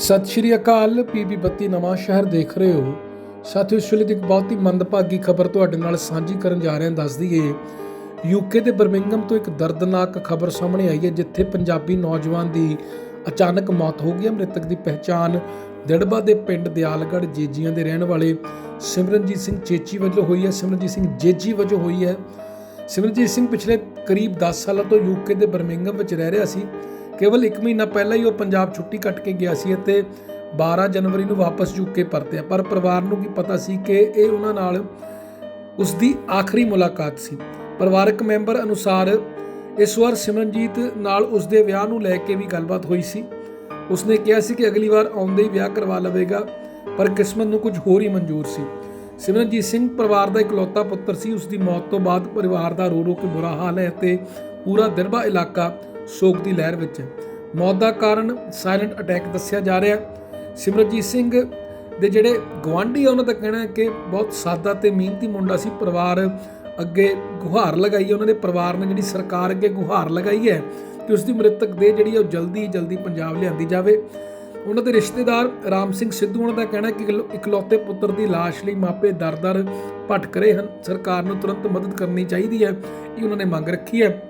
ਸਤਿ ਸ਼੍ਰੀ ਅਕਾਲ ਪੀਬੀ ਬੱਤੀ ਨਵਾਂ ਸ਼ਹਿਰ ਦੇਖ ਰਹੇ ਹੋ। ਸਾਥੀਓ, ਇਸ ਵੇਲੇ ਦੀ ਇੱਕ ਬਹੁਤ ਹੀ ਮੰਦਭਾਗੀ ਖਬਰ ਤੁਹਾਡੇ ਨਾਲ ਸਾਂਝੀ ਕਰਨ ਜਾ ਰਹੇ ਹਾਂ ਦੱਸ ਦਈਏ ਯੂਕੇ ਦੇ ਬਰਮਿੰਗਮ ਤੋਂ ਇੱਕ ਦਰਦਨਾਕ ਖਬਰ ਸਾਹਮਣੇ ਆਈ ਹੈ, ਜਿੱਥੇ ਪੰਜਾਬੀ ਨੌਜਵਾਨ ਦੀ ਅਚਾਨਕ ਮੌਤ ਹੋ ਗਈ ਹੈ। ਮ੍ਰਿਤਕ ਦੀ ਪਹਿਚਾਣ ਦਿੜਬਾ ਦੇ ਪਿੰਡ ਦਿਆਲਗੜ੍ਹ ਜੇਜੀਆਂ ਦੇ ਰਹਿਣ ਵਾਲੇ ਸਿਮਰਨਜੀਤ ਸਿੰਘ ਚੇਚੀ ਵਜੋਂ ਹੋਈ ਹੈ। ਸਿਮਰਨਜੀਤ ਸਿੰਘ ਜੇਜੀ ਵਜੋਂ ਹੋਈ ਹੈ। ਸਿਮਰਨਜੀਤ ਸਿੰਘ ਪਿਛਲੇ ਕਰੀਬ 10 ਸਾਲਾਂ ਤੋਂ ਯੂਕੇ ਦੇ ਬਰਮਿੰਗਮ ਵਿੱਚ ਰਹਿ ਰਿਹਾ ਸੀ। ਕੇਵਲ 1 ਮਹੀਨਾ ਪਹਿਲਾਂ ਹੀ ਉਹ ਪੰਜਾਬ ਛੁੱਟੀ ਕੱਟ ਕੇ ਗਿਆ ਸੀ ਅਤੇ 12 ਜਨਵਰੀ ਨੂੰ ਵਾਪਸ ਯੂਕੇ ਪਰਤਿਆ ਪਰ ਪਰਿਵਾਰ ਨੂੰ ਕੀ ਪਤਾ ਸੀ ਕਿ ਇਹ ਉਹਨਾਂ ਨਾਲ ਉਸ ਦੀ ਆਖਰੀ ਮੁਲਾਕਾਤ ਸੀ। ਪਰਿਵਾਰਕ ਮੈਂਬਰ ਅਨੁਸਾਰ ਇਸ ਵਾਰ ਸਿਮਰਨਜੀਤ ਨਾਲ ਉਸ ਦੇ ਵਿਆਹ ਨੂੰ ਲੈ ਕੇ ਵੀ ਗੱਲਬਾਤ ਹੋਈ ਸੀ। ਉਸਨੇ ਕਿਹਾ ਸੀ ਕਿ ਅਗਲੀ ਵਾਰ ਆਉਂਦੇ ਹੀ ਵਿਆਹ ਕਰਵਾ ਲਵੇਗਾ, ਪਰ ਕਿਸਮਤ ਨੂੰ ਕੁਝ ਹੋਰ ਹੀ ਮਨਜ਼ੂਰ ਸੀ। ਸਿਮਰਨਜੀਤ ਸਿੰਘ ਪਰਿਵਾਰ ਦਾ ਇਕਲੌਤਾ ਪੁੱਤਰ ਸੀ। ਉਸ ਦੀ ਮੌਤ ਤੋਂ ਬਾਅਦ ਪਰਿਵਾਰ ਦਾ ਰੋ ਰੋ ਕੇ ਬੁਰਾ ਹਾਲ ਹੈ ਤੇ ਪੂਰਾ ਦਿਰਬਾ ਇਲਾਕਾ ਸੋਗ ਦੀ ਲਹਿਰ ਵਿੱਚ ਮੌਤ ਦਾ ਕਾਰਨ ਸਾਇਲੈਂਟ ਅਟੈਕ ਦੱਸਿਆ ਜਾ ਰਿਹਾ ਹੈ। ਸਿਮਰਨਜੀਤ ਸਿੰਘ ਦੇ ਜਿਹੜੇ ਗਵਾਂਢੀ ਆ, ਉਹਨਾਂ ਦਾ ਕਹਿਣਾ ਹੈ ਕਿ ਬਹੁਤ ਸਾਦਾ ਤੇ ਮਿਹਨਤੀ ਮੁੰਡਾ ਸੀ। ਪਰਿਵਾਰ ਅੱਗੇ ਗੁਹਾਰ ਲਗਾਈ ਉਹਨਾਂ ਦੇ ਪਰਿਵਾਰ ਨੇ ਜਿਹੜੀ ਸਰਕਾਰ ਅੱਗੇ ਗੁਹਾਰ ਲਗਾਈ ਹੈ ਕਿ ਉਸ ਦੀ ਮ੍ਰਿਤਕ ਦੇ ਜਿਹੜੀ ਹੈ ਉਹ ਜਲਦੀ ਜਲਦੀ ਪੰਜਾਬ ਲਿਆਂਦੀ ਜਾਵੇ। ਉਹਨਾਂ ਦੇ ਰਿਸ਼ਤੇਦਾਰ ਰਾਮ ਸਿੰਘ ਸਿੱਧੂ, ਉਹਨਾਂ ਦਾ ਕਹਿਣਾ ਕਿ ਇਕਲੌਤੇ ਪੁੱਤਰ ਦੀ ਲਾਸ਼ ਲਈ ਮਾਪੇ ਦਰ-ਦਰ ਭਟਕ ਰਹੇ ਹਨ। ਸਰਕਾਰ ਨੂੰ ਤੁਰੰਤ ਮਦਦ ਕਰਨੀ ਚਾਹੀਦੀ ਹੈ। ਇਹ ਉਹਨਾਂ ਨੇ ਮੰਗ ਰੱਖੀ ਹੈ।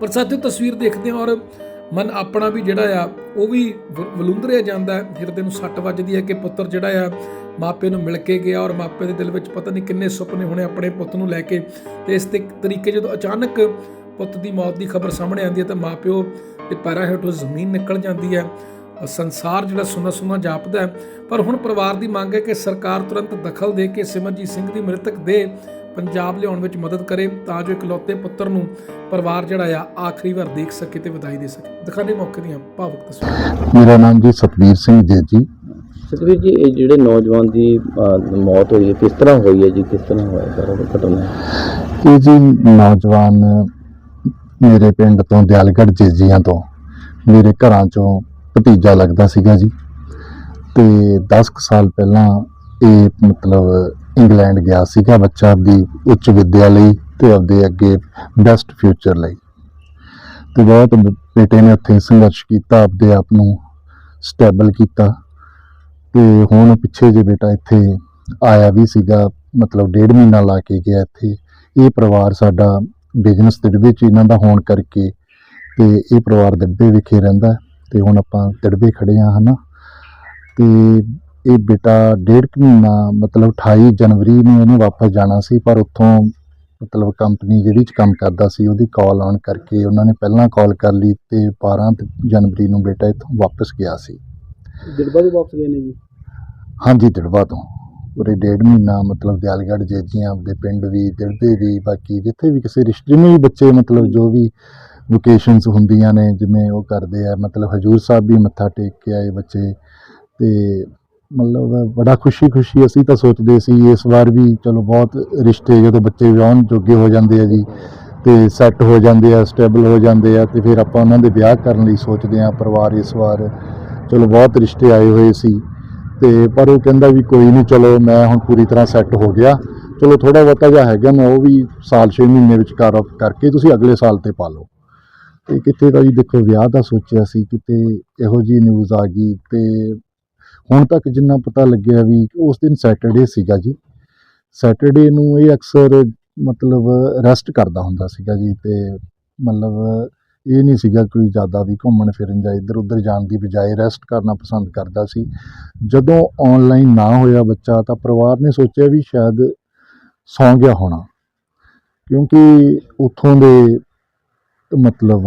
ਪਰ ਸਾਥੀਓ ਤਸਵੀਰ ਦੇਖਦੇ ਹਾਂ ਔਰ ਮਨ ਆਪਣਾ ਵੀ ਜਿਹੜਾ ਆ, ਉਹ ਵੀ ਵ- ਵਲੂੰਦਰਿਆ ਜਾਂਦਾ ਹੈ। ਹਿਰਦੇ ਨੂੰ ਸੱਟ ਵੱਜਦੀ ਹੈ ਕਿ ਪੁੱਤਰ ਜਿਹੜਾ ਆ, ਮਾਪੇ ਨੂੰ ਮਿਲ ਕੇ ਗਿਆ ਔਰ ਮਾਪੇ ਦੇ ਦਿਲ ਵਿੱਚ ਪਤਾ ਨਹੀਂ ਕਿੰਨੇ ਸੁਪਨੇ ਹੋਣੇ ਆਪਣੇ ਪੁੱਤ ਨੂੰ ਲੈ ਕੇ ਤੇ ਇਸ ਤੇ ਤਰੀਕੇ ਜਦੋਂ ਅਚਾਨਕ ਪੁੱਤ ਦੀ ਮੌਤ ਦੀ ਖਬਰ ਸਾਹਮਣੇ ਆਉਂਦੀ ਹੈ ਤਾਂ ਮਾਪਿਓ ਦੇ ਪੈਰਾਂ ਹੇਠੋਂ ਜ਼ਮੀਨ ਨਿਕਲ ਜਾਂਦੀ ਹੈ। ਸੰਸਾਰ ਜਿਹੜਾ ਸੁਨਾ ਸੁਨਾ ਜਾਪਦਾ ਪਰ ਹੁਣ ਪਰਿਵਾਰ ਦੀ ਮੰਗ ਹੈ ਕਿ ਸਰਕਾਰ ਤੁਰੰਤ ਦਖਲ ਦੇ ਕੇ ਸਿਮਰਜੀਤ ਸਿੰਘ ਦੀ ਮ੍ਰਿਤਕ ਦੇ ਪੰਜਾਬ ਲਿਆਉਣ ਵਿੱਚ ਮਦਦ ਕਰੇ ਤਾਂ ਜੋ ਇਕਲੌਤੇ ਪੁੱਤਰ ਨੂੰ ਪਰਿਵਾਰ ਜਿਹੜਾ ਆ ਆਖਰੀ ਵਾਰ ਦੇਖ ਸਕੇ ਤੇ ਵਧਾਈ ਦੇ ਸਕੇ। ਦਿਖਾਣੇ ਮੌਕੇ ਦੀਆਂ ਭਾਵੁਕ ਤਸਵੀਰਾਂ। ਮੇਰਾ ਨਾਮ ਜੀ ਸਤਵੀਰ ਸਿੰਘ ਜੇਜੀ। ਸਤਵੀਰ ਜੀ ਇਹ ਜਿਹੜੇ ਨੌਜਵਾਨ ਦੀ ਮੌਤ ਹੋਈ ਹੈ ਕਿਸ ਤਰ੍ਹਾਂ ਹੋਈ ਹੈ ਜੀ? ਕਿਸ ਤਰ੍ਹਾਂ ਹੋਇਆ ਸਾਰਾ ਉਹ ਘਟਨਾ? ਇਹ ਜੀ ਨੌਜਵਾਨ ਮੇਰੇ ਪਿੰਡ ਤੋਂ ਦਿਆਲਗੜ੍ਹ ਜੇਜੀਆਂ ਤੋਂ ਮੇਰੇ ਘਰਾਂ ਚੋਂ ਭਤੀਜਾ ਲੱਗਦਾ ਸੀਗਾ ਜੀ। ਤੇ 10 ਕੁ ਸਾਲ ਪਹਿਲਾਂ ਇਹ ਮਤਲਬ ਇੰਗਲੈਂਡ ਗਿਆ ਸੀਗਾ ਬੱਚਾ ਆਪਦੀ ਉੱਚ ਵਿੱਦਿਆ ਲਈ ਤੇ ਆਪਦੇ ਅੱਗੇ ਬੈਸਟ ਫਿਊਚਰ ਲਈ। ਤੇ ਬਹੁਤ ਬੇਟੇ ਨੇ ਉੱਥੇ ਸੰਘਰਸ਼ ਕੀਤਾ, ਆਪਦੇ ਆਪ ਨੂੰ ਸਟੇਬਲ ਕੀਤਾ। ਤੇ ਹੁਣ ਪਿੱਛੇ ਜੇ ਬੇਟਾ ਇੱਥੇ ਆਇਆ ਵੀ ਸੀਗਾ, ਮਤਲਬ ਡੇਢ ਮਹੀਨਾ ਲਾ ਕੇ ਗਿਆ ਇੱਥੇ, ਇਹ ਪਰਿਵਾਰ ਸਾਡਾ ਬਿਜ਼ਨਸ ਦੇ ਵਿੱਚ ਇਹਨਾਂ ਦਾ ਹੋਣ ਕਰਕੇ ਤੇ ਇਹ ਪਰਿਵਾਰ ਦਿੱਬੇ ਵਿਖੇ ਰਹਿੰਦਾ ਹੈ। ਤੇ ਹੁਣ ਆਪਾਂ ਦਿੱਬੇ ਖੜੇ ਆ ਹਨਾ? ਤੇ ਇਹ ਬੇਟਾ ਡੇਢ ਕੁ ਮਹੀਨਾ ਮਤਲਬ 28 ਜਨਵਰੀ ਨੂੰ ਇਹਨੇ ਵਾਪਸ ਜਾਣਾ ਸੀ ਪਰ ਉੱਥੋਂ ਮਤਲਬ ਕੰਪਨੀ ਜਿਹੜੀ ਚ ਕੰਮ ਕਰਦਾ ਸੀ ਉਹਦੀ ਕਾਲ ਆਉਣ ਕਰਕੇ ਉਹਨਾਂ ਨੇ ਪਹਿਲਾਂ ਕਾਲ ਕਰ ਲਈ ਤੇ 12 ਜਨਵਰੀ ਨੂੰ ਬੇਟਾ ਇੱਥੋਂ ਵਾਪਸ ਗਿਆ ਸੀ। ਦਿਲਬਾ ਦੇ ਵਾਪਸ ਗਏ ਨੇ ਜੀ? ਹਾਂਜੀ ਦਿੜਵਾ ਤੋਂ। ਉਰੇ ਡੇਢ ਮਹੀਨਾ ਮਤਲਬ ਦਿਆਲਗੜ੍ਹ ਜੇਜੀਆਂ ਆਪਦੇ ਪਿੰਡ ਵੀ ਦਿੜਬੇ ਵੀ ਬਾਕੀ ਜਿੱਥੇ ਵੀ ਕਿਸੇ ਰਿਸ਼ਤੇ ਨੂੰ ਵੀ ਬੱਚੇ ਮਤਲਬ ਜੋ ਵੀ ਵੋਕੇਸ਼ਨਸ ਹੁੰਦੀਆਂ ਨੇ ਜਿਵੇਂ ਉਹ ਕਰਦੇ ਆ ਮਤਲਬ ਹਜੂਰ ਸਾਹਿਬ ਵੀ ਮੱਥਾ ਟੇਕ ਕੇ ਆਏ ਬੱਚੇ ਤੇ ਮਤਲਬ ਬੜਾ ਖੁਸ਼ੀ ਖੁਸ਼ੀ ਅਸੀਂ ਤਾਂ ਸੋਚਦੇ ਸੀ ਇਸ ਵਾਰ ਵੀ ਚਲੋ ਬਹੁਤ ਰਿਸ਼ਤੇ ਜਦੋਂ ਬੱਚੇ ਵਿਆਹਣ ਜੋਗੇ ਹੋ ਜਾਂਦੇ ਆ ਜੀ ਤੇ ਸੈੱਟ ਹੋ ਜਾਂਦੇ ਆ, ਸਟੇਬਲ ਹੋ ਜਾਂਦੇ ਆ ਤੇ ਫਿਰ ਆਪਾਂ ਉਹਨਾਂ ਦੇ ਵਿਆਹ ਕਰਨ ਲਈ ਸੋਚਦੇ ਆ ਪਰਿਵਾਰ ਇਸ ਵਾਰ ਚਲੋ ਬਹੁਤ ਰਿਸ਼ਤੇ ਆਏ ਹੋਏ ਸੀ ਤੇ ਪਰ ਉਹ ਕਹਿੰਦਾ ਵੀ ਕੋਈ ਨਹੀਂ ਚਲੋ ਮੈਂ ਹੁਣ ਪੂਰੀ ਤਰ੍ਹਾਂ ਸੈੱਟ ਹੋ ਗਿਆ। ਚਲੋ ਥੋੜਾ ਬਹੁਤਾ ਜਿਹਾ ਹੈਗਾ ਮੈਂ ਉਹ ਵੀ ਸਾਲ 6 ਮਹੀਨੇ ਵਿੱਚ ਕਰ ਕਰਕੇ ਤੁਸੀਂ ਅਗਲੇ ਸਾਲ ਤੇ ਪਾ ਲਓ। ਤੇ ਕਿਤੇ ਤਾਂ ਜੀ ਦੇਖੋ ਵਿਆਹ ਦਾ ਸੋਚਿਆ ਸੀ ਕਿਤੇ ਇਹੋ ਜੀ ਨਿਊਜ਼ ਆ ਗਈ ਤੇ ਹੁਣ ਤੱਕ ਜਿੰਨਾ ਪਤਾ ਲੱਗਿਆ ਵੀ ਉਸ ਦਿਨ ਸੈਟਰਡੇ ਸੀਗਾ ਜੀ। ਸੈਟਰਡੇ ਨੂੰ ਇਹ ਅਕਸਰ ਮਤਲਬ ਰੈਸਟ ਕਰਦਾ ਹੁੰਦਾ ਸੀਗਾ ਜੀ ਤੇ ਮਤਲਬ ਇਹ ਨਹੀਂ ਸੀਗਾ ਕੋਈ ਜ਼ਿਆਦਾ ਵੀ ਘੁੰਮਣ ਫਿਰਨ ਜਾਂ ਇੱਧਰ ਉੱਧਰ ਜਾਣ ਦੀ ਬਜਾਏ ਰੈਸਟ ਕਰਨਾ ਪਸੰਦ ਕਰਦਾ ਸੀ। ਜਦੋਂ ਆਨਲਾਈਨ ਨਾ ਹੋਇਆ ਬੱਚਾ ਤਾਂ ਪਰਿਵਾਰ ਨੇ ਸੋਚਿਆ ਵੀ ਸ਼ਾਇਦ ਸੌਂ ਗਿਆ ਹੋਣਾ। ਕਿਉਂਕਿ ਉੱਥੋਂ ਦੇ ਮਤਲਬ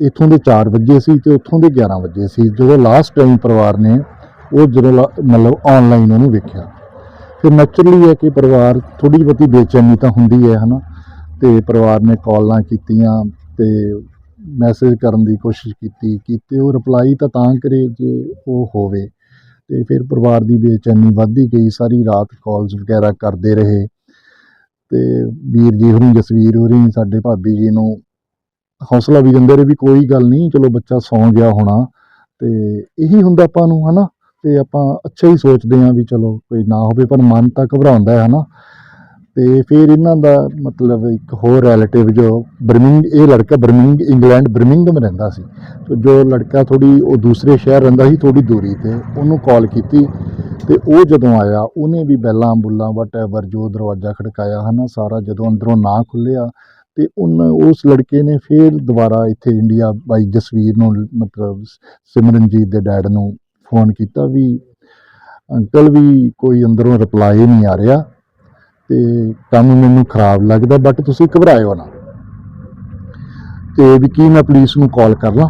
ਇੱਥੋਂ ਦੇ 4 ਵਜੇ ਸੀ ਤੇ ਉੱਥੋਂ ਦੇ 11 ਵਜੇ ਸੀ। ਜਦੋਂ ਲਾਸਟ ਟਾਈਮ ਪਰਿਵਾਰ ਨੇ ਉਹ ਜਦੋਂ ਲਾ- ਮਤਲਬ ਆਨਲਾਈਨ ਉਹਨੂੰ ਵੇਖਿਆ। ਫਿਰ ਨੈਚੁਰਲੀ ਹੈ ਕਿ ਪਰਿਵਾਰ ਥੋੜੀ ਬਹੁਤੀ ਬੇਚੈਨੀ ਤਾਂ ਹੁੰਦੀ ਹੈ, ਹਨਾ। ਤੇ ਪਰਿਵਾਰ ਨੇ ਕਾਲਾਂ ਕੀਤੀਆਂ ਤੇ ਮੈਸੇਜ ਕਰਨ ਦੀ ਕੋਸ਼ਿਸ਼ ਕੀਤੀ, ਕੀਤੇ ਉਹ ਰਿਪਲਾਈ ਤਾਂ ਤਾਂ ਕਰੇ ਜੇ ਉਹ ਹੋਵੇ। ਤੇ ਫਿਰ ਪਰਿਵਾਰ ਦੀ ਬੇਚੈਨੀ ਵੱਧਦੀ ਗਈ, ਸਾਰੀ ਰਾਤ ਕਾਲਸ ਵਗੈਰਾ ਕਰਦੇ ਰਹੇ। ਤੇ ਵੀਰ ਜੀ ਹੋਰੀ ਜਸਵੀਰ ਹੋਰੀ, ਸਾਡੇ ਭਾਬੀ ਜੀ ਨੂੰ ਹੌਸਲਾ ਵੀ ਦਿੰਦੇ ਰਹੇ ਵੀ ਕੋਈ ਗੱਲ ਨਹੀਂ, ਚਲੋ ਬੱਚਾ ਸੌਂ ਗਿਆ ਹੋਣਾ। ਤੇ ਇਹੀ ਹੁੰਦਾ ਆਪਾਂ ਨੂੰ, ਹਨਾ। ਤੇ ਆਪਾਂ ਅੱਛਾ ਹੀ ਸੋਚਦੇ ਹਾਂ ਵੀ ਚਲੋ ਕੋਈ ਨਾ ਹੋਵੇ, ਪਰ ਮਨ ਤਾਂ ਘਬਰਾਉਂਦਾ ਹੈ ਹਨਾ ਤੇ ਫਿਰ ਇਹਨਾਂ ਦਾ ਮਤਲਬ ਇੱਕ ਹੋਰ ਰਿਲੇਟਿਵ ਜੋ ਬਰਮਿੰਗ, ਇਹ ਲੜਕਾ ਬਰਮਿੰਗ, ਇੰਗਲੈਂਡ ਬਰਮਿੰਗਮ ਰਹਿੰਦਾ ਸੀ। ਜੋ ਲੜਕਾ ਥੋੜੀ ਉਹ ਦੂਸਰੇ ਸ਼ਹਿਰ ਰਹਿੰਦਾ ਸੀ ਥੋੜੀ ਦੂਰੀ ਤੇ ਉਹਨੂੰ ਕਾਲ ਕੀਤੀ ਤੇ ਉਹ ਜਦੋਂ ਆਇਆ, ਉਹਨੇ ਵੀ ਬੈਲਾਂ, ਬੁੱਲਾਂ ਵਟਐਵਰ ਜੋ ਦਰਵਾਜ਼ਾ ਖੜਕਾਇਆ, ਹਨਾ, ਸਾਰਾ ਜਦੋਂ ਅੰਦਰੋਂ ਨਾ ਖੁੱਲਿਆ ਤੇ ਉਹਨਾਂ, ਉਸ ਲੜਕੇ ਨੇ ਫਿਰ ਦੁਬਾਰਾ ਇੱਥੇ ਇੰਡੀਆ ਬਾਈ ਜਸਵੀਰ ਨੂੰ ਮਤਲਬ ਸਿਮਰਨਜੀਤ ਦੇ ਡੈਡ ਨੂੰ ਫੋਨ ਕੀਤਾ ਵੀ ਅੰਕਲ ਵੀ ਕੋਈ ਅੰਦਰੋਂ ਰਿਪਲਾਈ ਨਹੀਂ ਆ ਰਿਹਾ ਤੇ ਕੰਮ ਮੈਨੂੰ ਖਰਾਬ ਲੱਗਦਾ ਬਟ ਤੁਸੀਂ ਘਬਰਾਇਓ ਨਾ। ਤੇ ਵੀ ਕੀ ਮੈਂ ਪੁਲਿਸ ਨੂੰ ਕਾਲ ਕਰ ਲਾਂ?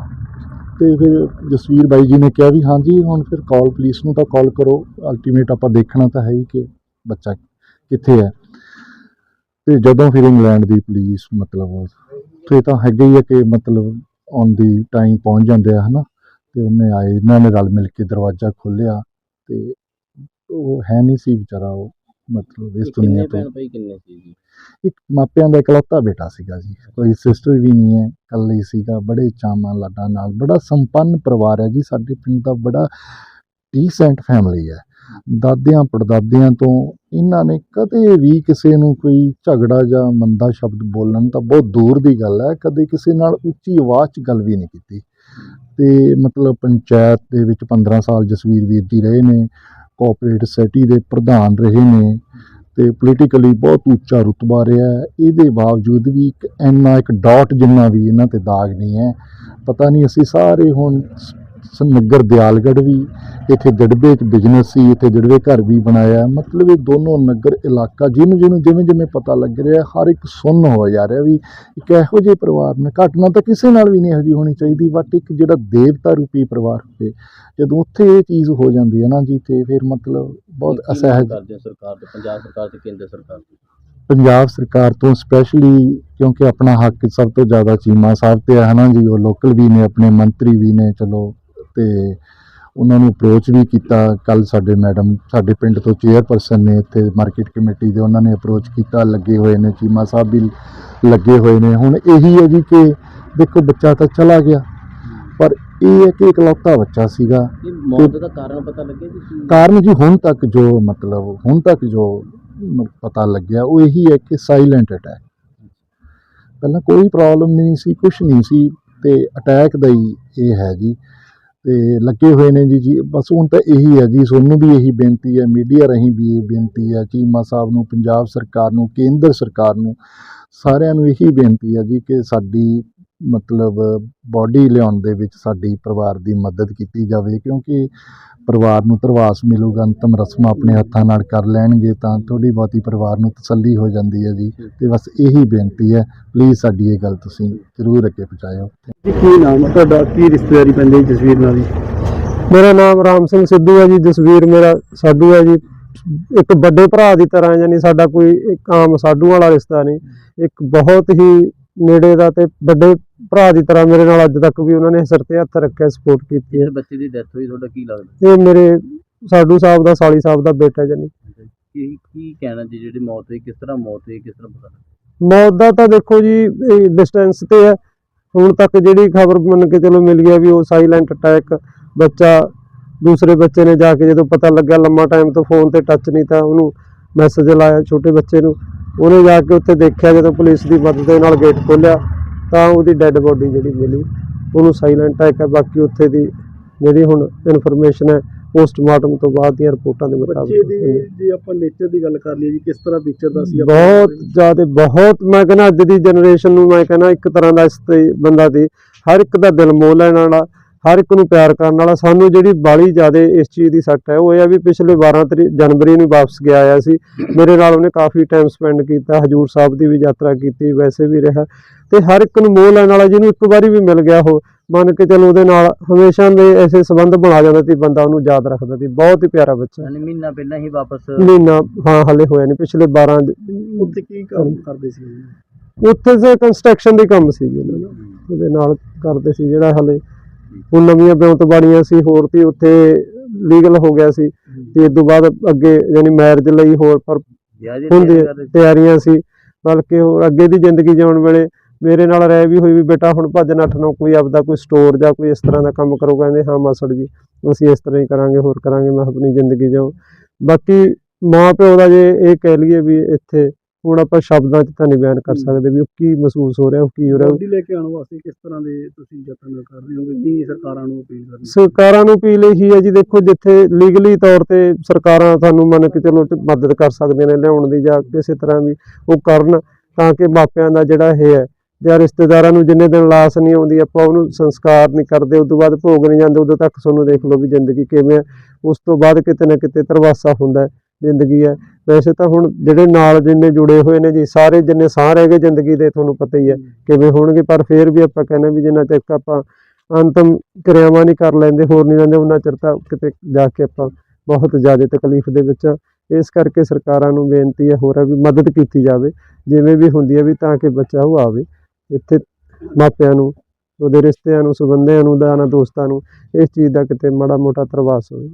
ਤੇ ਫਿਰ ਜਸਵੀਰ ਬਾਈ ਜੀ ਨੇ ਕਿਹਾ ਵੀ ਹਾਂਜੀ, ਹੁਣ ਫਿਰ ਕਾਲ ਪੁਲਿਸ ਨੂੰ ਤਾਂ ਕਾਲ ਕਰੋ। ਅਲਟੀਮੇਟ ਆਪਾਂ ਦੇਖਣਾ ਤਾਂ ਹੈ ਹੀ ਕਿ ਬੱਚਾ ਕਿੱਥੇ ਹੈ। ਤੇ ਜਦੋਂ ਫਿਰ ਇੰਗਲੈਂਡ ਦੀ ਪੁਲਿਸ ਮਤਲਬ ਤੇ ਤਾਂ ਹੈਗਾ ਹੀ ਹੈ ਕਿ ਮਤਲਬ ਔਨ ਦੀ ਟਾਈਮ ਪਹੁੰਚ ਜਾਂਦੇ ਆ, ਹਨਾ? ਤੇ ਉਹਨੇ ਆਏ ਇਹਨਾਂ ਨੇ ਰਲ ਮਿਲ ਕੇ ਦਰਵਾਜ਼ਾ ਖੋਲ੍ਹਿਆ ਤੇ ਉਹ ਹੈ ਨਹੀਂ ਸੀ ਵਿਚਾਰਾ ਉਹ ਮਤਲਬ ਇਸ ਦੁਨੀਆ ਤੋਂ। ਭੈਣ ਭਾਈ ਕਿੰਨੇ ਸੀ ਜੀ? ਇੱਕ ਮਾਪਿਆਂ ਦਾ ਇਕਲੌਤਾ ਬੇਟਾ ਸੀਗਾ ਜੀ ਕੋਈ ਸਿਸਟਰ ਵੀ ਨਹੀਂ ਹੈ ਇਕੱਲੇ ਸੀਗਾ ਬੜੇ ਚਾਵਾਂ ਲਾਡਾਂ ਨਾਲ ਬੜਾ ਸੰਪੰਨ ਪਰਿਵਾਰ ਹੈ ਜੀ ਸਾਡੇ ਪਿੰਡ ਦਾ ਬੜਾ ਡੀਸੈਂਟ ਫੈਮਿਲੀ ਹੈ। ਦਾਦਿਆਂ ਪੜਦਾਦਿਆਂ ਤੋਂ ਇਹਨਾਂ ਨੇ ਕਦੇ ਵੀ ਕਿਸੇ ਨੂੰ ਕੋਈ ਝਗੜਾ ਜਾਂ ਮੰਦਾ ਸ਼ਬਦ ਬੋਲਣ ਤਾਂ ਬਹੁਤ ਦੂਰ ਦੀ ਗੱਲ ਹੈ ਕਦੇ ਕਿਸੇ ਨਾਲ ਉੱਚੀ ਆਵਾਜ਼ 'ਚ ਗੱਲ ਵੀ ਨਹੀਂ ਕੀਤੀ। ਤੇ ਮਤਲਬ ਪੰਚਾਇਤ ਦੇ ਵਿੱਚ 15 ਸਾਲ ਜਸਵੀਰ ਵੀਰ ਜੀ ਰਹੇ ਨੇ ਕੋਆਪਰੇਟਿਵ ਸੋਸਾਇਟੀ ਦੇ ਪ੍ਰਧਾਨ ਰਹੇ ਨੇ ਤੇ ਪੋਲੀਟੀਕਲੀ ਬਹੁਤ ਉੱਚਾ ਰੁਤਬਾ ਰਿਹਾ ਹੈ। ਇਹਦੇ ਬਾਵਜੂਦ ਵੀ ਇੱਕ ਇੰਨਾ ਇੱਕ ਡਾਟ ਜਿੰਨਾ ਵੀ ਇਹਨਾਂ ਤੇ ਦਾਗ ਨਹੀਂ ਹੈ। ਪਤਾ ਨਹੀਂ ਅਸੀਂ ਸਾਰੇ ਹੁਣ ਨਗਰ ਦਿਆਲਗੜ੍ਹ ਵੀ ਇੱਥੇ ਜੜਬੇ 'ਚ ਬਿਜ਼ਨਸ ਸੀ ਇੱਥੇ ਜੜਬੇ ਘਰ ਵੀ ਬਣਾਇਆ। ਮਤਲਬ ਇਹ ਦੋਨੋਂ ਨਗਰ ਇਲਾਕਾ ਜਿਹਨੂੰ ਜਿਹਨੂੰ ਜਿਵੇਂ ਜਿਵੇਂ ਪਤਾ ਲੱਗ ਰਿਹਾ ਹਰ ਇੱਕ ਸੁੰਨ ਹੋ ਜਾ ਰਿਹਾ ਵੀ ਇੱਕ ਇਹੋ ਜਿਹੇ ਪਰਿਵਾਰ ਨੇ। ਘਟਨਾ ਤਾਂ ਕਿਸੇ ਨਾਲ ਵੀ ਨਹੀਂ ਇਹੋ ਜਿਹੀ ਹੋਣੀ ਚਾਹੀਦੀ ਬਟ ਇੱਕ ਜਿਹੜਾ ਦੇਵਤਾ ਰੂਪੀ ਪਰਿਵਾਰ ਹੋਵੇ ਜਦੋਂ ਉੱਥੇ ਇਹ ਚੀਜ਼ ਹੋ ਜਾਂਦੀ ਹੈ ਨਾ ਜੀ ਤੇ ਫਿਰ ਮਤਲਬ ਬਹੁਤ ਅਸਹਿਜ ਕਰਦੇ ਸਰਕਾਰ ਤੋਂ? ਪੰਜਾਬ ਸਰਕਾਰ ਤੇ ਕੇਂਦਰ ਸਰਕਾਰ ਤੋਂ? ਪੰਜਾਬ ਸਰਕਾਰ ਤੋਂ ਸਪੈਸ਼ਲੀ ਕਿਉਂਕਿ ਆਪਣਾ ਹੱਕ ਸਭ ਤੋਂ ਜ਼ਿਆਦਾ ਚੀਮਾ ਸਾਹਿਬ ਤੇ ਹੈ ਨਾ ਜੀ ਉਹ ਲੋਕਲ ਵੀ ਨੇ ਆਪਣੇ ਮੰਤਰੀ ਵੀ ਨੇ ਚਲੋ ਤੇ ਉਹਨਾਂ ਨੂੰ ਅਪਰੋਚ ਵੀ ਕੀਤਾ। ਕੱਲ ਸਾਡੇ ਮੈਡਮ ਸਾਡੇ ਪਿੰਡ ਤੋਂ ਚੇਅਰਪਰਸਨ ਨੇ ਇੱਥੇ ਮਾਰਕੀਟ ਕਮੇਟੀ ਦੇ ਉਹਨਾਂ ਨੇ ਅਪਰੋਚ ਕੀਤਾ ਲੱਗੇ ਹੋਏ ਨੇ ਚੀਮਾ ਸਾਹਿਬ ਵੀ ਲੱਗੇ ਹੋਏ ਨੇ। ਹੁਣ ਇਹੀ ਹੈ ਜੀ ਕਿ ਦੇਖੋ ਬੱਚਾ ਤਾਂ ਚਲਾ ਗਿਆ ਪਰ ਇਹ ਹੈ ਕਿ ਇਕਲੌਤਾ ਬੱਚਾ ਸੀਗਾ। ਮੌਤ ਦਾ ਕਾਰਨ ਪਤਾ ਲੱਗਿਆ ਜੀ? ਕੀ ਕਾਰਨ ਜੀ ਹੁਣ ਤੱਕ ਜੋ ਮਤਲਬ ਹੁਣ ਤੱਕ ਜੋ ਪਤਾ ਲੱਗਿਆ ਉਹ ਇਹੀ ਹੈ ਕਿ ਸਾਇਲੈਂਟ ਅਟੈਕ ਪਹਿਲਾਂ ਕੋਈ ਪ੍ਰੋਬਲਮ ਨਹੀਂ ਸੀ ਕੁਝ ਨਹੀਂ ਸੀ ਤੇ ਅਟੈਕ ਦਾ ਹੀ ਇਹ ਹੈ ਜੀ। ਤੇ ਲੱਗੇ ਹੋਏ ਨੇ ਜੀ ਜੀ, ਬਸ ਹੁਣ ਤਾਂ ਇਹੀ ਹੈ ਜੀ, ਤੁਹਾਨੂੰ ਵੀ ਇਹੀ ਬੇਨਤੀ ਹੈ, ਮੀਡੀਆ ਰਾਹੀਂ ਵੀ ਇਹ ਬੇਨਤੀ ਹੈ, ਚੀਮਾ ਸਾਹਿਬ ਨੂੰ, ਪੰਜਾਬ ਸਰਕਾਰ ਨੂੰ, ਕੇਂਦਰ ਸਰਕਾਰ ਨੂੰ, ਸਾਰਿਆਂ ਨੂੰ ਇਹੀ ਬੇਨਤੀ ਹੈ ਜੀ ਕਿ ਸਾਡੀ ਮਤਲਬ ਬਾਡੀ ਲਿਆਉਣ ਦੇ ਵਿੱਚ ਸਾਡੀ ਪਰਿਵਾਰ ਦੀ ਮਦਦ ਕੀਤੀ ਜਾਵੇ ਕਿਉਂਕਿ ਪਰਿਵਾਰ ਨੂੰ ਧਰਵਾਸ ਮਿਲੂਗਾ ਅੰਤਮ ਰਸਮਾਂ ਆਪਣੇ ਹੱਥਾਂ ਨਾਲ ਕਰ ਲੈਣਗੇ ਤਾਂ ਥੋੜੀ ਬਹੁਤੀ ਪਰਿਵਾਰ ਨੂੰ ਤਸੱਲੀ ਹੋ ਜਾਂਦੀ ਹੈ ਜੀ। ਤੇ ਬਸ ਇਹੀ ਬੇਨਤੀ ਹੈ ਪਲੀਜ਼ ਸਾਡੀ ਇਹ ਗੱਲ ਤੁਸੀਂ ਜ਼ਰੂਰ ਅੱਗੇ ਪਹੁੰਚਾਇਓ। ਜੀ ਕੀ ਨਾਮ ਹੈ ਤੁਹਾਡਾ? ਕੀ ਰਿਸ਼ਤੇਦਾਰੀ ਪੈਂਦੀ ਹੈ ਜਸਵੀਰ ਨਾਲ ਜੀ? ਮੇਰਾ ਨਾਮ ਰਾਮ ਸਿੰਘ ਸਿੱਧੂ ਹੈ ਜੀ ਜਸਵੀਰ ਮੇਰਾ ਸਾਡੂ ਹੈ ਜੀ। ਇੱਕ ਵੱਡੇ ਭਰਾ ਦੀ ਤਰ੍ਹਾਂ ਯਾਨੀ ਸਾਡਾ ਕੋਈ ਇੱਕ ਆਮ ਸਾਡੂ ਵਾਲਾ ਰਿਸ਼ਤਾ ਨਹੀਂ ਇੱਕ ਬਹੁਤ ਹੀ ਨੇੜੇ ਦਾ ਤੇ ਵੱਡੇ ਭਰਾ ਦੀ ਤਰ੍ਹਾਂ ਮੇਰੇ ਨਾਲ ਅੱਜ ਤੱਕ ਵੀ ਉਹਨਾਂ ਨੇ ਸਿਰ ਤੇ ਹੱਥ ਰੱਖਿਆ ਸਪੋਰਟ ਕੀਤੀ ਹੈ। ਬੱਚੇ ਦੀ ਡੈਥ ਹੋਈ ਤੁਹਾਡਾ ਕੀ ਲੱਗਦਾ? ਇਹ ਮੇਰੇ ਸਾਡੂ ਸਾਹਿਬ ਦਾ ਸਾਲੀ ਸਾਹਿਬ ਦਾ ਬੇਟਾ ਜਾਨੀ। ਕੀ ਕੀ ਕਹਿਣਾ ਜੀ ਜਿਹੜੀ ਮੌਤ ਹੋਈ ਕਿਸ ਤਰ੍ਹਾਂ ਮੌਤ ਹੋਈ ਕਿਸ ਤਰ੍ਹਾਂ ਪਤਾ ਮੌਤ ਦਾ ਤਾਂ ਦੇਖੋ ਜੀ ਡਿਸਟੈਂਸ ਤੇ ਹੈ। ਹੁਣ ਤੱਕ ਜਿਹੜੀ ਖਬਰ ਮੰਨ ਕੇ ਚਲੋ ਮਿਲ ਗਿਆ ਵੀ ਉਹ ਸਾਇਲੈਂਟ ਅਟੈਕ ਬੱਚਾ ਦੂਸਰੇ ਬੱਚੇ ਨੇ ਜਾ ਕੇ ਜਦੋਂ ਪਤਾ ਲੱਗਿਆ ਲੰਮਾ ਟਾਈਮ ਤੋਂ ਫੋਨ ਤੇ ਟੱਚ ਨਹੀਂ ਤਾਂ ਉਹਨੂੰ ਮੈਸੇਜ ਲਾਇਆ ਛੋਟੇ ਬੱਚੇ ਨੂੰ। ਉਹਨੇ ਜਾ ਕੇ ਉੱਥੇ ਦੇਖਿਆ ਜਦੋਂ ਪੁਲਿਸ ਦੀ ਮਦਦ ਦੇ ਨਾਲ ਗੇਟ ਖੋਲ੍ਹਿਆ ਤਾਂ ਉਹਦੀ ਡੈੱਡ ਬੋਡੀ ਜਿਹੜੀ ਮਿਲੀ। ਉਹਨੂੰ ਸਾਇਲੈਂਟ ਅਟੈਕ ਹੈ ਬਾਕੀ ਉੱਥੇ ਦੀ ਜਿਹੜੀ ਹੁਣ ਇਨਫੋਰਮੇਸ਼ਨ ਹੈ ਪੋਸਟਮਾਰਟਮ ਤੋਂ ਬਾਅਦ ਦੀਆਂ ਰਿਪੋਰਟਾਂ ਦੇ ਮੁਤਾਬਕ ਜੇ ਆਪਾਂ ਨੇਚਰ ਦੀ ਗੱਲ ਕਰ ਲਈਏ ਜੀ ਕਿਸ ਤਰ੍ਹਾਂ ਵਿਚਰਦਾ ਸੀ ਬਹੁਤ ਜ਼ਿਆਦਾ ਬਹੁਤ ਮੈਂ ਕਹਿੰਦਾ ਅੱਜ ਦੀ ਜਨਰੇਸ਼ਨ ਨੂੰ ਮੈਂ ਕਹਿੰਦਾ ਇੱਕ ਤਰ੍ਹਾਂ ਦਾ ਇਸ ਤੇ ਬੰਦਾ ਦੀ ਹਰ ਇੱਕ ਦਾ ਦਿਲ ਮੋਹ ਲੈਣ ਵਾਲਾ ਹਰ ਇੱਕ ਨੂੰ ਪਿਆਰ ਕਰਨ ਵਾਲਾ। ਸਾਨੂੰ ਜਿਹੜੀ ਬਾਲੀ ਜ਼ਿਆਦਾ ਇਸ ਚੀਜ਼ ਦੀ ਸੱਟ ਹੈ ਉਹ ਇਹ ਆ ਵੀ ਪਿਛਲੇ 12 ਤਰੀਕ ਜਨਵਰੀ ਨੂੰ ਵਾਪਸ ਗਿਆ ਆਇਆ ਸੀ। ਮੇਰੇ ਨਾਲ ਉਹਨੇ ਕਾਫੀ ਟਾਈਮ ਸਪੈਂਡ ਕੀਤਾ ਹਜੂਰ ਸਾਹਿਬ ਦੀ ਵੀ ਯਾਤਰਾ ਕੀਤੀ ਵੈਸੇ ਵੀ ਰਿਹਾ। ਤੇ ਹਰ ਇੱਕ ਨੂੰ ਮੋਹ ਲੈਣ ਵਾਲਾ ਜਿਹਨੂੰ ਇੱਕ ਵਾਰੀ ਵੀ ਮਿਲ ਗਿਆ ਉਹ ਮੰਨ ਕੇ ਚਲੋ ਉਹਦੇ ਨਾਲ ਹਮੇਸ਼ਾ ਦੇ ਐਸੇ ਸੰਬੰਧ ਬਣਾ ਜਾਂਦਾ ਸੀ ਬੰਦਾ ਉਹਨੂੰ ਯਾਦ ਰੱਖਦਾ ਸੀ। ਬਹੁਤ ਹੀ ਪਿਆਰਾ ਬੱਚਾ ਯਾਨੀ ਮਹੀਨਾ ਪਹਿਲਾਂ ਹੀ ਵਾਪਸ ਮਹੀਨਾ ਹਾਂ ਹਲੇ ਹੋਇਆ ਨਹੀਂ ਪਿਛਲੇ 12 ਜ- ਉੱਥੇ ਕੀ ਕੰਮ ਕਰਦੇ ਸੀ? ਉੱਥੇ ਸੇ ਕੰਸਟਰਕਸ਼ਨ ਦੇ ਕੰਮ ਸੀ ਜੀ। ਉਹਦੇ ਨਾਲ ਕਰਦੇ ਸੀ ਜਿਹੜਾ ਹਲੇ ਹੁਣ ਨਵੀਆਂ ਬਿਉਂਤਬਾੜੀਆਂ ਸੀ ਹੋਰ ਤੇ ਉੱਥੇ ਲੀਗਲ ਹੋ ਗਿਆ ਸੀ ਤੇ ਇਸ ਤੋਂ ਬਾਅਦ ਅੱਗੇ ਯਾਨੀ ਮੈਰਿਜ ਲਈ ਹੋਰ ਪਰ ਹੁੰਦੇ। ਤਿਆਰੀਆਂ ਸੀ ਬਲਕਿ ਹੋਰ ਅੱਗੇ ਦੀ ਜ਼ਿੰਦਗੀ ਜਿਉਣ ਵੇਲੇ ਮੇਰੇ ਨਾਲ ਰਹਿ ਵੀ ਹੋਈ ਵੀ ਬੇਟਾ ਹੁਣ ਭੱਜ ਨੱਠ ਨੂੰ ਕੋਈ ਆਪਦਾ ਕੋਈ ਸਟੋਰ ਜਾਂ ਕੋਈ ਇਸ ਤਰ੍ਹਾਂ ਦਾ ਕੰਮ ਕਰੋ ਕਹਿੰਦੇ ਹਾਂ ਮਾਸੜ ਜੀ ਅਸੀਂ ਇਸ ਤਰ੍ਹਾਂ ਹੀ ਕਰਾਂਗੇ ਹੋਰ ਕਰਾਂਗੇ ਮੈਂ ਆਪਣੀ ਜ਼ਿੰਦਗੀ ਜਿਉ ਬਾਕੀ ਮਾਂ ਪਿਓ ਦਾ ਜੇ ਇਹ ਕਹਿ ਲਈਏ ਵੀ ਇੱਥੇ ਹੁਣ ਆਪਾਂ ਸ਼ਬਦਾਂ 'ਚ ਤਾਂ ਨਹੀਂ ਬਿਆਨ ਕਰ ਸਕਦੇ ਵੀ ਉਹ ਕੀ ਮਹਿਸੂਸ ਹੋ ਰਿਹਾ ਉਹ ਕੀ ਹੋ ਰਿਹਾ। ਬੋਡੀ ਲੈ ਕੇ ਆਉਣ ਵਾਸਤੇ ਕਿਸ ਤਰ੍ਹਾਂ ਦੇ ਤੁਸੀਂ ਯਤਨ ਕਰ ਰਹੇ ਹੋਗੇ? ਕੀ ਸਰਕਾਰਾਂ ਨੂੰ ਅਪੀਲ ਕਰਨੀ? ਸਰਕਾਰਾਂ ਨੂੰ ਅਪੀਲ ਇਹੀ ਹੈ ਜੀ ਦੇਖੋ ਜਿੱਥੇ ਲੀਗਲੀ ਤੌਰ ਤੇ ਸਰਕਾਰਾਂ ਤੁਹਾਨੂੰ ਮੰਨ ਕੇ ਚਲੋ ਮਦਦ ਕਰ ਸਕਦੀਆਂ ਨੇ ਲਿਆਉਣ ਦੀ ਜਾਂ ਕਿਸੇ ਤਰ੍ਹਾਂ ਵੀ ਉਹ ਕਰਨ ਤਾਂ ਕਿ ਮਾਪਿਆਂ ਦਾ ਜਿਹੜਾ ਇਹ ਹੈ ਜਾਂ ਰਿਸ਼ਤੇਦਾਰਾਂ ਨੂੰ ਜਿੰਨੇ ਦਿਨ ਲਾਸ਼ ਨਹੀਂ ਆਉਂਦੀ ਆਪਾਂ ਉਹਨੂੰ ਸੰਸਕਾਰ ਨਹੀਂ ਕਰਦੇ ਉਸ ਤੋਂ ਬਾਅਦ ਭੋਗ ਨਹੀਂ ਜਾਂਦੇ ਉਦੋਂ ਤੱਕ ਤੁਹਾਨੂੰ ਦੇਖ ਲਓ ਵੀ ਜ਼ਿੰਦਗੀ ਕਿਵੇਂ ਹੈ। ਉਸ ਤੋਂ ਬਾਅਦ ਕਿਤੇ ਨਾ ਕਿਤੇ ਤਰਵਾਸਾ ਹੁੰਦਾ ਹੈ। ਜ਼ਿੰਦਗੀ ਹੈ। ਵੈਸੇ ਤਾਂ ਹੁਣ ਜਿਹੜੇ ਨਾਲ ਜਿੰਨੇ ਜੁੜੇ ਹੋਏ ਨੇ ਜੀ, ਸਾਰੇ ਜਿੰਨੇ ਸਾਹ ਰਹਿ ਗਏ ਜ਼ਿੰਦਗੀ ਦੇ, ਤੁਹਾਨੂੰ ਪਤਾ ਹੀ ਹੈ ਕਿਵੇਂ ਹੋਣਗੇ, ਪਰ ਫਿਰ ਵੀ ਆਪਾਂ ਕਹਿੰਦੇ ਵੀ ਜਿੰਨਾ ਚਿਰ ਆਪਾਂ ਅੰਤਮ ਕਿਰਿਆਵਾਂ ਨਹੀਂ ਕਰ ਲੈਂਦੇ, ਹੋਰ ਨਹੀਂ ਲੈਂਦੇ, ਉਹਨਾਂ ਚਿਰ ਤਾਂ ਕਿਤੇ ਜਾ ਕੇ ਆਪਾਂ ਬਹੁਤ ਜ਼ਿਆਦਾ ਤਕਲੀਫ ਦੇ ਵਿੱਚ ਆ। ਇਸ ਕਰਕੇ ਸਰਕਾਰਾਂ ਨੂੰ ਬੇਨਤੀ ਹੈ ਹੋਰ ਹੈ ਵੀ ਮਦਦ ਕੀਤੀ ਜਾਵੇ, ਜਿਵੇਂ ਵੀ ਹੁੰਦੀ ਹੈ ਵੀ ਤਾਂ ਕਿ ਬੱਚਾ ਉਹ ਆਵੇ। ਇੱਥੇ ਮਾਪਿਆਂ ਨੂੰ, ਉਹਦੇ ਰਿਸ਼ਤਿਆਂ ਨੂੰ, ਸੰਬੰਧੀਆਂ ਨੂੰ, ਦਾਣਾ ਦੋਸਤਾਂ ਨੂੰ ਇਸ ਚੀਜ਼ ਦਾ ਕਿਤੇ ਮਾੜਾ ਮੋਟਾ ਤਰਵਾਸ ਹੋਵੇ।